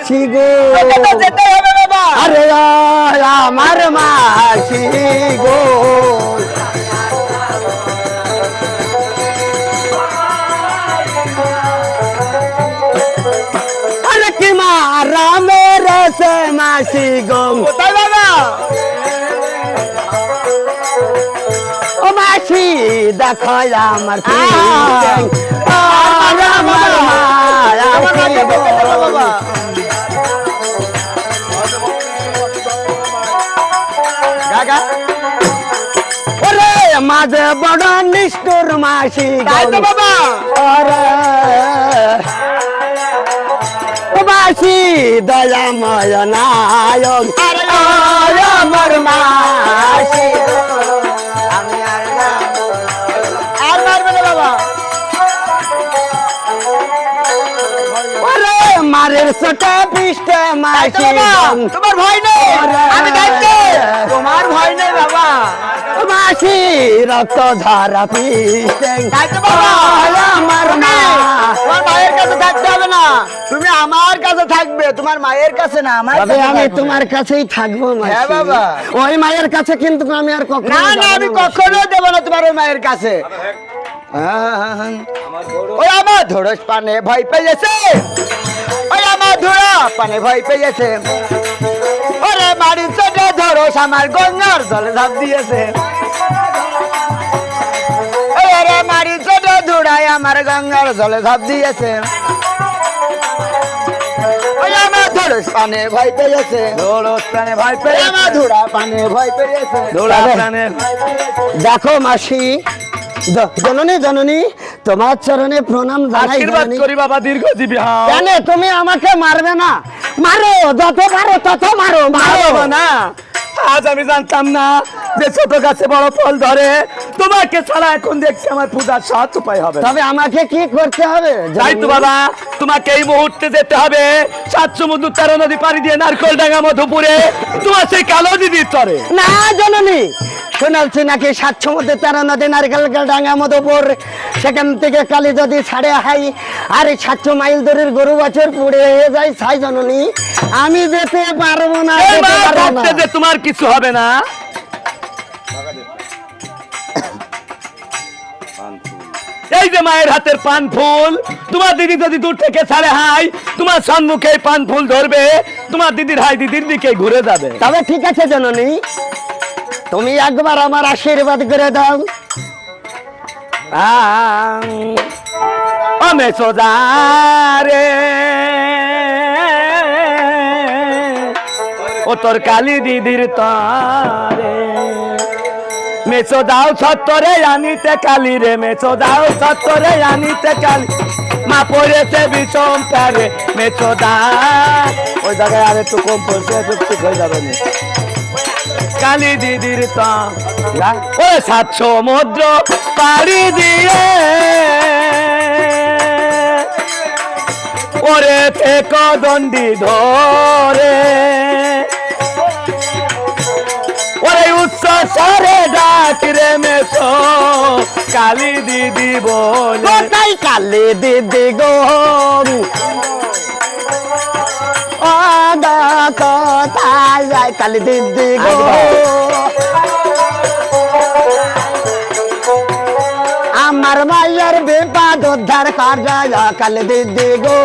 মাসি গো। আরে আমার মাসি গো। আরে কি মা রামের সে মাসি গো। কোথায় বাবা? ও মাসি দেখো আমার মাঝে বড় নিষ্ঠুর মাসি বাবা। মাসি দয়াময় নায়ক। আমার মাসি। মারের ছোটা পৃষ্ঠে মাসি তোমার ভয় নেই। আমি তোমার ভয় নেই বাবা। মাসি রক্ত ধারা তোমার মায়ের কাছে না। তুমি আমার কাছে থাকবে তোমার মায়ের কাছে না আমার আমি তোমার কাছেই থাকব হ্যাঁ, বাবা। ওই মায়ের কাছে কিন্তু আমি আর কখনো না না আমি কখনো দেবো না তোমার ওই মায়ের কাছে। ওই আমার ধরস পানে ভয় পেয়েছে। ওই আমার ধরা পানে ভয় পেয়েছে। ওরে বাড়ি চটে ধরস আমার গঙ্গার জলে ঝাঁপ দিয়েছে। ওরে মারি চটে ধুড়াই আমার গঙ্গার জলে ঝাঁপ দিয়েছে। আমার ধরস পানে ভয় পেয়েছে। দৌড়স প্রাণে ভয় ওই আমার ধুড়া পানে ভয় পেয়েছে। দৌড়া তবে- দেখো মাসি জননী জননী তোমার চরণে প্রণাম জানাই করি বাবা দীর্ঘজীবী হও জানে তুমি আমাকে মারবে না। মারো যত মারো তত মারো মারো। না। আজ আমি জানতাম না। যে ছোট গাছে বড় ফল ধরে তোমাকে ছাড়া এখন দেখছি আমার পূজার সহজ উপায় হবে তবে আমাকে কি করতে হবে? তাই তো বাবা তোমাকে এই মুহূর্তে যেতে হবে সাত সমুদ্র তেরো নদী পাড়ি দিয়ে নারকল ডাঙ্গা মধুপুরে। তোমার সেই কালো দিদির তরে। না জননী শুনালছি নাকি সাত সমুদ্রে তেরো নদী নারকেল ডাঙ্গা মধুপুর সেখান থেকে কালি যদি ছাড়ে হাই আর সাতশো মাইল দূরের গরু বছর পুড়ে যায় সাই জননী আমি যেতে পারব না তোমার কিছু হবে না। এই যে মায়ের হাতের পান ফুল তোমার দিদি যদি দূর থেকে ছাড়ে হাই তোমার সম্মুখে পান ফুল ধরবে তোমার দিদির হাই দিদির দিকে ঘুরে যাবে। তবে ঠিক আছে জননী তুমি একবার আমার আশীর্বাদ করে দাও। আমি সোজারে ও তোর কালী দিদির তারে। মেচো দাও সত্তরে আনিতে কালি রে মেচো দাও সত্তরে আনিতে কালি। মা পড়েছে বিষম পারে মেচো দা। ওই জায়গায় আর একটু কম পড়ছে একটু ঠিক হয়ে যাবে না। কালী দিদির তা। ও সাত সমুদ্র পাড়ি দিয়ে। ওরে থেক দণ্ডি ধরে। ওরে উচ্চ সরে ডাক রে মেছো কালী দিদি বলে। কোথায় কালে দিদি গো? কোথায় যায় কালে দিদি গো? আমার মায়ের বিপদ উদ্ধার কর যায় কালে দিদি গো।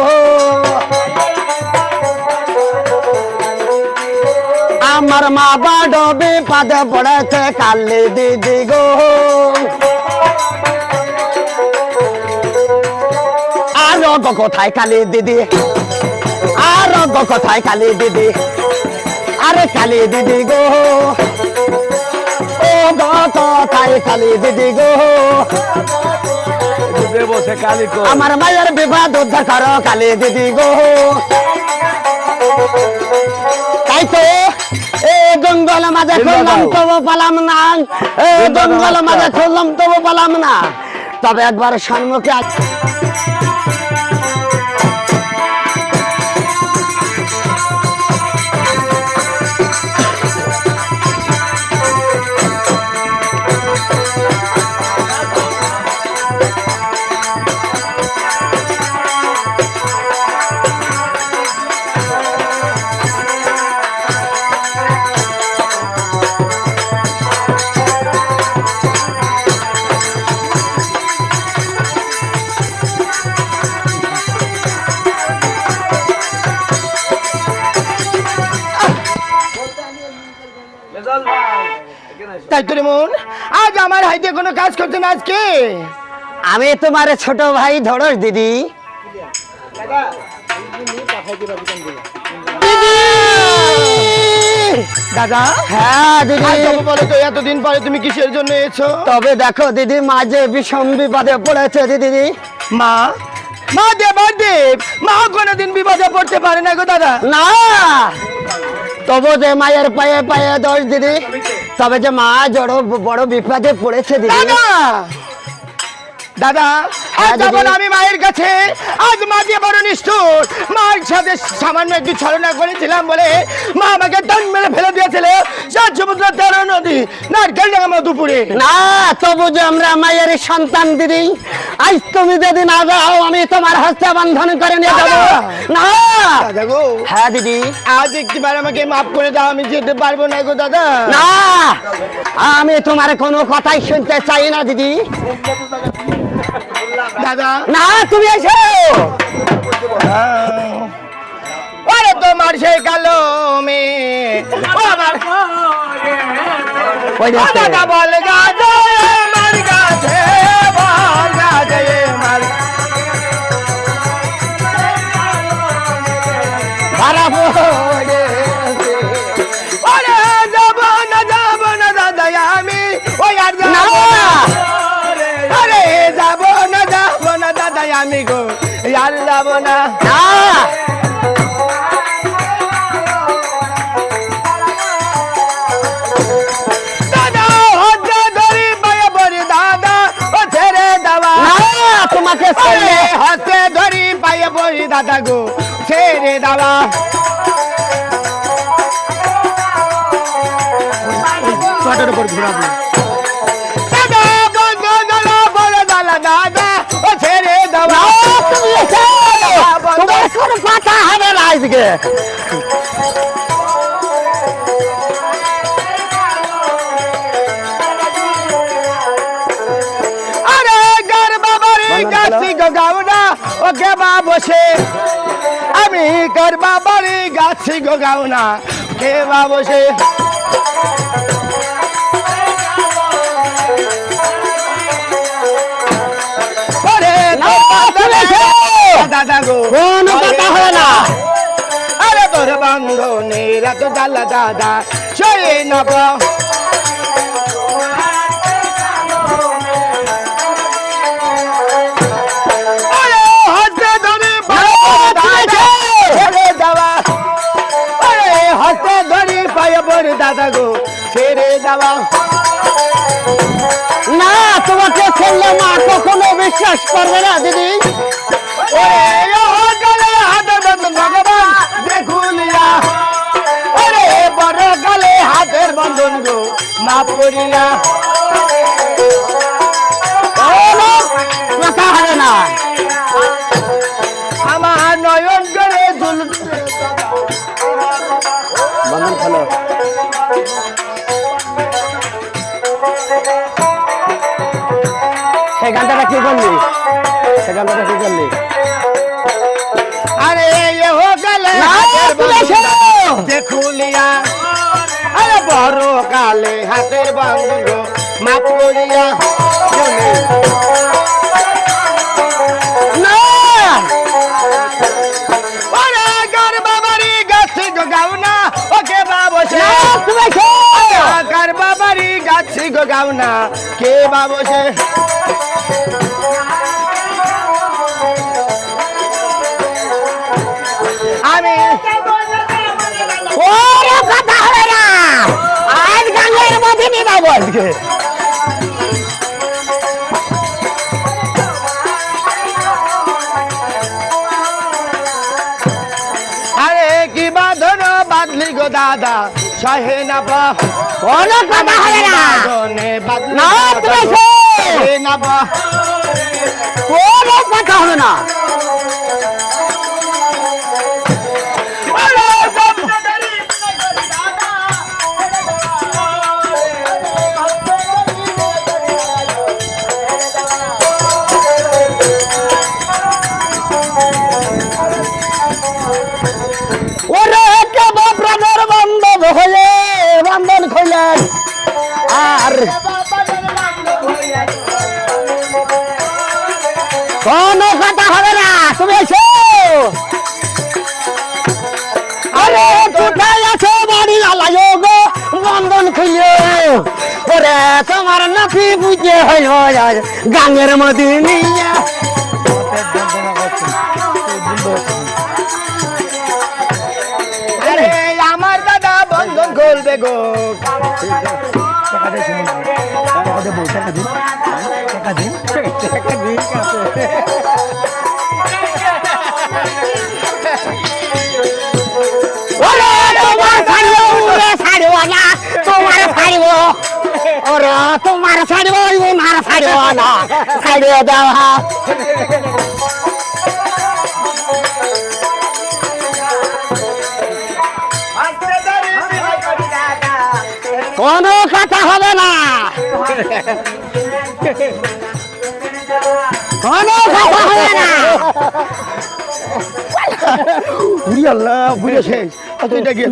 আমার মা বড় বিপদে পড়েছে কালে দিদি গো। আরও গো কোথায় কালী দিদি? আরও গো কোথায় কালী দিদি? আরে কালী দিদি গো। ও গো কোথায় কালী দিদি গো? আমার মায়ের বিবাদ উদ্ধার করো কালী দিদি গো। তাই তো জঙ্গল মাঝে খুললাম তবু পালাম না। এ জঙ্গল মাঝে খুললাম তবু পালাম না। তবে একবার সম্মুখে আজ আমার হাইতে কোনো কাজ করছে না আজকে? আমি তোমার ছোট ভাই ধরস দিদি। দাদা! হ্যাঁ দিদি। তবে তো এতদিন পরে তুমি কিসের জন্য এসো? তবে দেখো দিদি মা যে বিষম বিপদে পড়েছে দিদি মা? মা দেব দেব মা কোনোদিন বিপদে পড়তে পারে না গো দাদা। না! তবু যে মায়ের পায়ে পায়ে দোষ দিদি। তবে যে মা জড় বড় বিপদে পড়েছে দিদি। দাদা! আমি মায়ের কাছে। আজ মা দিয়ে বড় নিষ্ঠুর। মায়ের সাথে সামান্য একটু ছলনা করেছিলাম বলে মা আমাকে টান মেরে ফেলে দিয়েছিল। সাত সমুদ্র তেরো নদী নারকেল ডাঙা মধুপুরে না তবু যে আমরা মায়ের সন্তান দিদি আজ তুমি যদি না যাও আমি তোমার হস্তে বন্ধন করে নিয়ে যাব। না। হ্যাঁ দিদি। আজ একটিবার আমাকে মাফ করে দাও আমি যেতে পারব না গো দাদা। না। আমি তোমার কোনো কথাই শুনতে চাই না দিদি। দাদা। না তুমি এসো। আরে তোমার সেই কালো মেয়ে। আমার বল গাছে আমার গাছে বল গাছে যাব না। দাদা দাদা তোমাকে হাতে ধরি পায়ে বলি দাদা গো ছেড়ে দেওয়া। পাটের উপর ঘুরাবো। হবে আরে গার বাবারি। গাছি গাওনা ও গেবা বসে। আমি গার বাবারি গাছি গো কে গেবা বসে। আরে তোর বান্ধনের দাদা সয়ে নব। দাদা গো ছেড়ে দেওয়া। না তোমাকে ছেড়লে মা কখনো বিশ্বাস করবে না দিদি। ওরে হাতে বন্ধন গো মা পড়িয়া কথা হবে না। আমার নয়ন করে ঝুল বন্ধন খোলো। সেই গানটা কি করলি? সেই গানটা কি করলি? আরে এ হো গলে দেখুলিয়া কালে হাতের বন্ধন গো মা পড়িয়া না! ওরে গর বাবারি গাছি গো গাউনা ওকে বাবসে না, তুমি এসো। কার বাবারি গাছি গো গাউনা কে বাবসে যাব আজকে আরে কি বাঁধন বাদলি গো দাদা? সহে না কোনো কথা হবে না। কোনো কথা হবে না। ওরে তোমার নাতি বুঝে হইল আজ গাঙের মদিনিয়া আরে আমার দাদা বন্ধন খুলবে গো। তোমার ছাড়বো ওনার ছাড়বো না ছাড়িয়ে দাও কোনো কথা হবে না কোনো কথা হবে না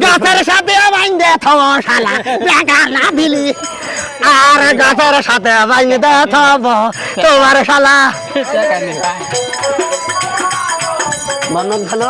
গাছের সাথে বাইন্দে থব শালা বেকা না দিলি আর গাছের সাথে বাইন্দে থব তোমার শালা। বন্ধন ভালো?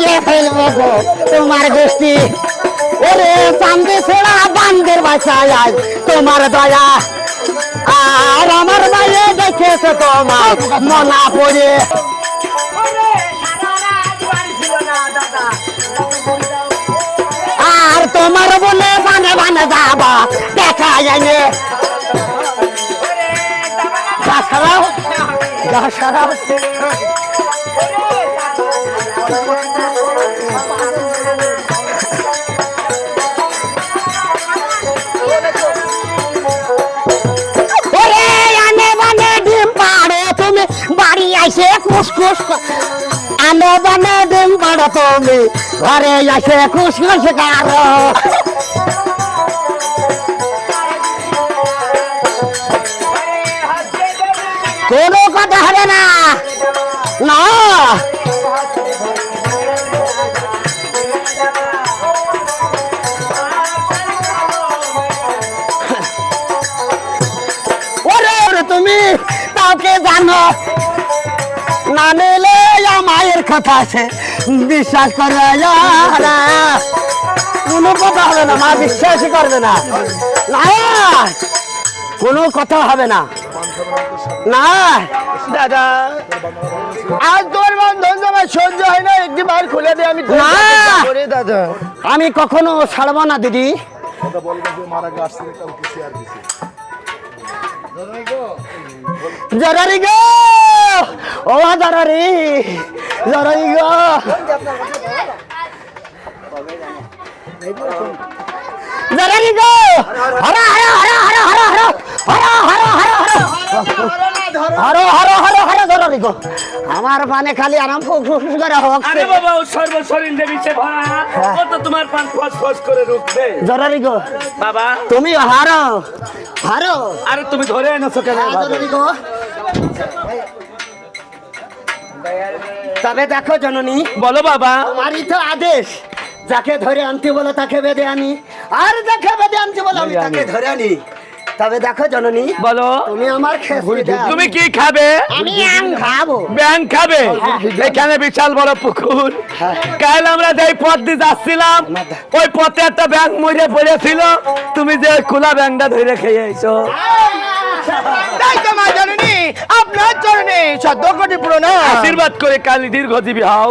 মাইয়ে ফেলব গো তোমার গোষ্ঠী। ওরে চান্দি ছেড়া বান্ধের বাসায় আয়, তোমার দয়া। আর আমার মায়ে দেখেছে তোমার মনা পড়ে। আর তোমার বলে বানে বানে যাবা দেখা যায়নি গা সারাও সারাও কুসকুস আনে বানে ডিম তুমি। ঘরে আইসে কুসকুস কারও। কোনো কথা হবে না। না। তুমি কাউকে জানো? না নিলে মায়ের কথা আছে। বিশ্বাস করবে কোনো কথা হবে না মা বিশ্বাসই করবে না। না কোনো কথা হবে না। না দাদা আজ তোর বন্ধন আমার সহ্য হয় না একটি বার খুলে দে আমি না। করে দাদা। আমি কখনো ছাড়বো না দিদি। জরারি গো! ও জরারি! জরারি গো! জরারি গো! হর হর হর হর হর হর! হর হর হর হর! হর হর হর হর গো! আমার পানে খালি আরাম ফুস করে হোক আরে বাবা ও সর্বশরীর দেবিছে ভরা ও তো তোমার পান ফস ফস করে রুখবে। জরারি গো। বাবা। তুমি হারো। হারো আরে তুমি ধরে এনেছো কেন? তবে দেখো জননী বলো বাবা। আমারই তো আদেশ। যাকে ধরে আনতে বলো তাকে বেঁধে আনি। আর যাকে বেঁধে আনতে বলো আমি তাকে ধরে আনি। তবে দেখো জননী বলো। তুমি আমার খেয়ে তুমি কি খাবে? আমি আম খাব। ব্যাং খাবে? এখানে বিশাল বড় পুকুর। কাল আমরা যেই পথ দিয়ে যাচ্ছিলাম ওই পথে একটা ব্যাং মরে পড়েছিল। তুমি যে খোলা ব্যাংটা ধরে খেয়ে এসো। তাই তো মা জননী আপনার চরণে সদ্য কোটি প্রণাম আশীর্বাদ করে কালী দীর্ঘজীবী হও।